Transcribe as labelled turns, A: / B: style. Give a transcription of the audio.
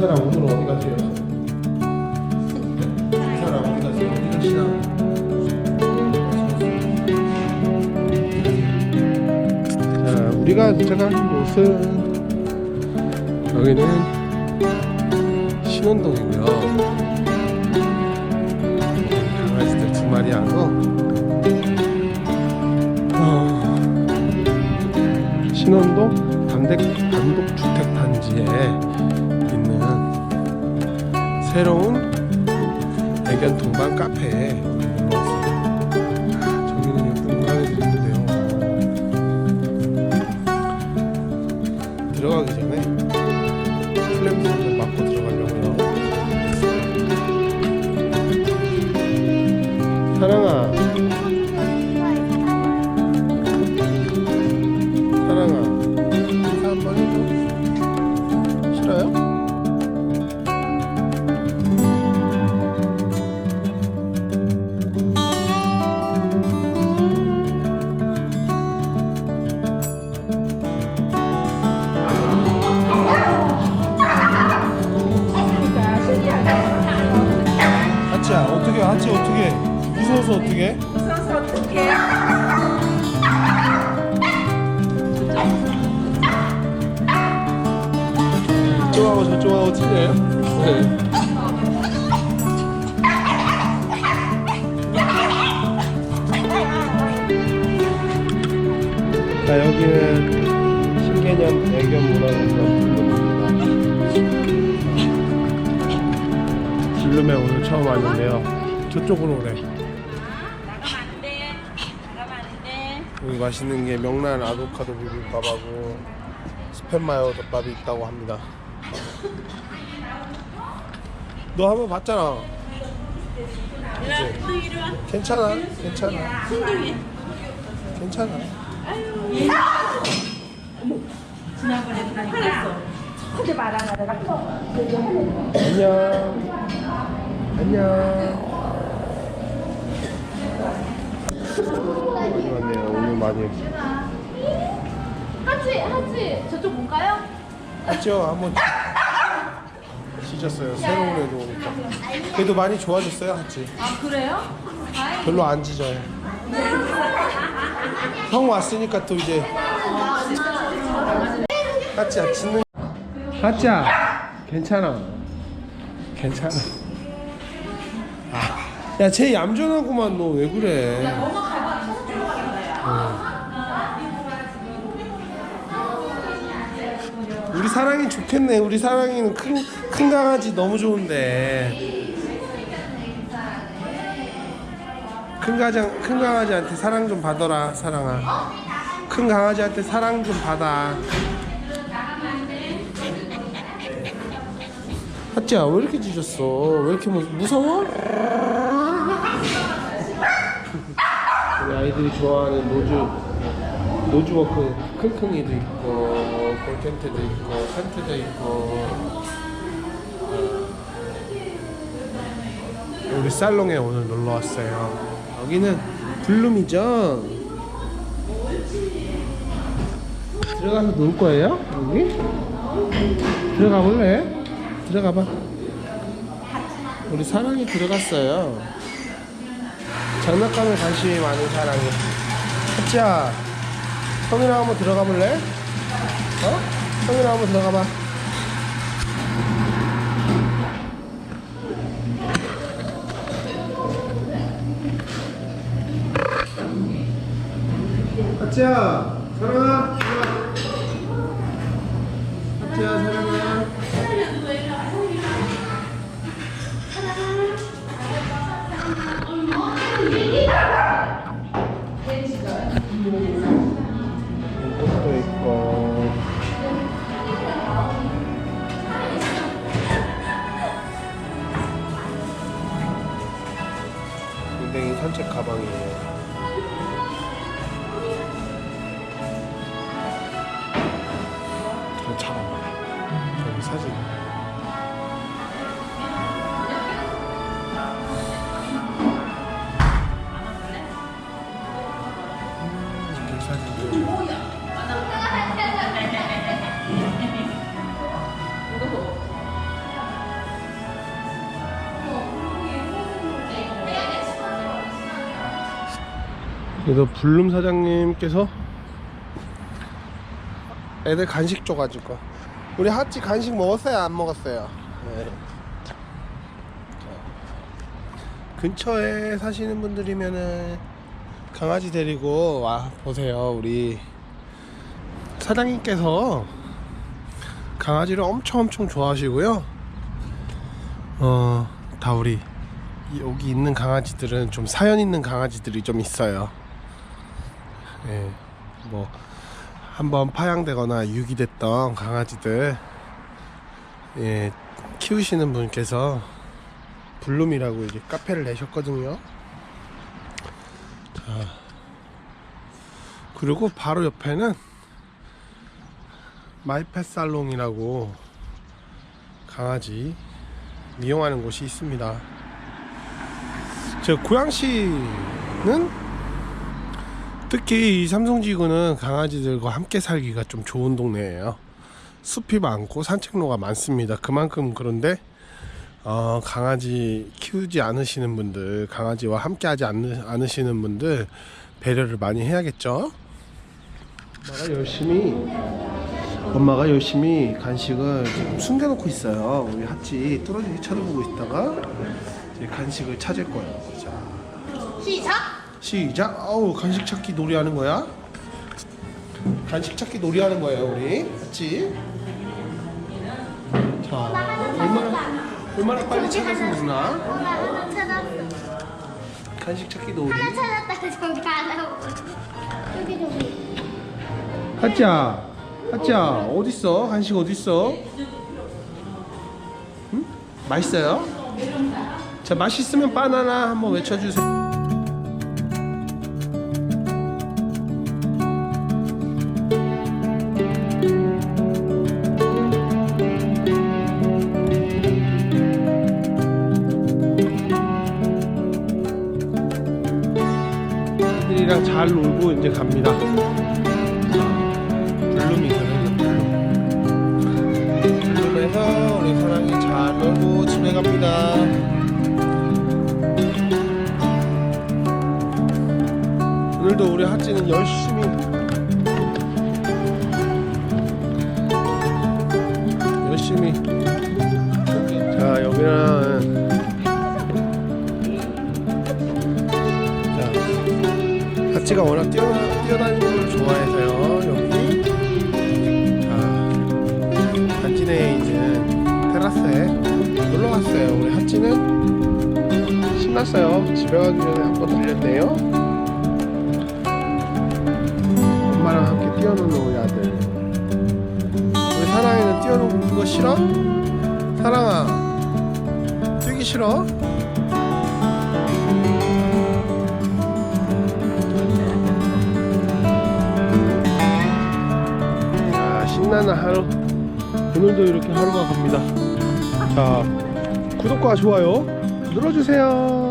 A: 사람 오늘 어디 가세요? 이 사람 어디 가세요? 어디 가시나? 자, 우리가 도착한 곳은 여기는 신원동이고요. 강아지들 두 마리 어, 신원동 단독 단독 주택 단지에 새로운 애견 동반 카페에 왔어요. 저기는 예쁜 고양이들이 있는데요. 들어가기 전에 플랫폼 좀 들어가려고요. 어떻게? 하치 어떻게? 무서워서 어떻게?
B: 무서워서?
A: 이쪽하고 저쪽하고 틀려요? 네. 자 여기는 신개념 애견 문화공간 블룸에 오늘 처음 왔는데요. 저쪽으로 오래.
B: 나가면 안 돼. 나가면 안 돼.
A: 여기 맛있는 게 명란 아보카도 비빔밥하고 스팸 마요 덮밥이 있다고 합니다. 너 한 번 봤잖아. 그치?
B: 또 이리 와.
A: 괜찮아, 괜찮아,
B: 순둥이.
A: 괜찮아.
B: 화났어. 하지 마라. 내가
A: 안녕. 안녕. 왔네요. 오늘 많이
C: 하지 하지 저쪽 볼까요?
A: 왔죠? 한번 짖었어요. 새로운 애도 오니까. 그래도 많이 좋아졌어요, 하치.
C: 아 그래요?
A: 별로 안 짖어요. 형 왔으니까 또 이제 하치야 짖는 하치야 괜찮아 괜찮아 아, 야 쟤 얌전하구만 너 왜 그래? 어. 우리 사랑이 좋겠네. 우리 사랑이는 큰, 큰 강아지 너무 좋은데. 큰 가장 큰 강아지한테 사랑 좀 받아라 사랑아. 큰 강아지한테 사랑 좀 받아. 하찌야 왜 이렇게 짖었어? 왜 이렇게 무, 무서워? 우리 아이들이 좋아하는 노즈 노즈워크 킁킁이도 있고 볼텐트도 있고 텐트도 있고 우리 살롱에 오늘 놀러 왔어요. 여기는 블룸이죠. 들어가서 놀 거예요? 여기? 들어가 볼래? 들어가 봐. 우리 사랑이 들어갔어요. 장난감에 관심이 많은 사랑이. 하치야, 형이랑 한번 들어가 볼래? 어? 형이랑 한번 들어가 봐. 하치야, 사랑아. 굉장히 산책 가방이에요. 그래서 블룸 사장님께서 애들 간식 줘가지고. 우리 하찌 간식 먹었어요? 안 먹었어요? 네. 자, 근처에 사시는 분들이면은 강아지 데리고 와 보세요 우리. 사장님께서 강아지를 엄청 엄청 좋아하시고요. 어 다 우리 이- 여기 있는 강아지들은 좀 사연 있는 강아지들이 좀 있어요 예, 뭐 한번 파양되거나 유기됐던 강아지들 예, 키우시는 분께서 블룸이라고 이제 카페를 내셨거든요. 자, 그리고 바로 옆에는 마이펫 살롱이라고 강아지 미용하는 곳이 있습니다. 저 고양시는 특히 이 삼성지구는 강아지들과 함께 살기가 좀 좋은 동네예요. 숲이 많고 산책로가 많습니다. 그만큼 그런데 어, 강아지 키우지 않으시는 분들, 강아지와 함께 하지 않으, 않으시는 분들 배려를 많이 해야겠죠. 엄마가 열심히 엄마가 열심히 간식을 숨겨놓고 있어요. 우리 하치 뚫어지게 쳐다보고 있다가 간식을 찾을 거예요. 자,
C: 시작.
A: 시작. 아우 간식 찾기 놀이 하는 거야? 간식 찾기 놀이 하는 거예요, 우리 같이. 자, 얼마나 얼마나 빨리 찾아서 누나?
D: 엄마 하나 찾았어.
A: 간식 찾기 놀이.
D: 하나 찾았다가 저기 하나. 여기 저기.
A: 하찌야, 어디 있어? 간식 어디 있어? 응? 맛있어요? 자, 맛있으면 바나나 한번 외쳐주세요. 애들이랑 잘 놀고 이제 갑니다. 우리 사랑이 잘 놀고 집에 갑니다. 오늘도 우리 하찌는 열심히 열심히. 자 여기는 자 하찌가 워낙 뛰어, 뛰어다니는 걸 좋아해서요. 여기. 자 단지 내에 있는 테라스에 놀러 갔어요. 우리 하찌는 신났어요. 집에 가기 전에 한 번 들렸네요. 엄마랑 함께 뛰어노는 우리 아들. 우리 사랑이는 뛰어노는 거 싫어? 사랑아 뛰기 싫어? 오늘도 이렇게 하루가 갑니다. 자, 구독과 좋아요 눌러주세요.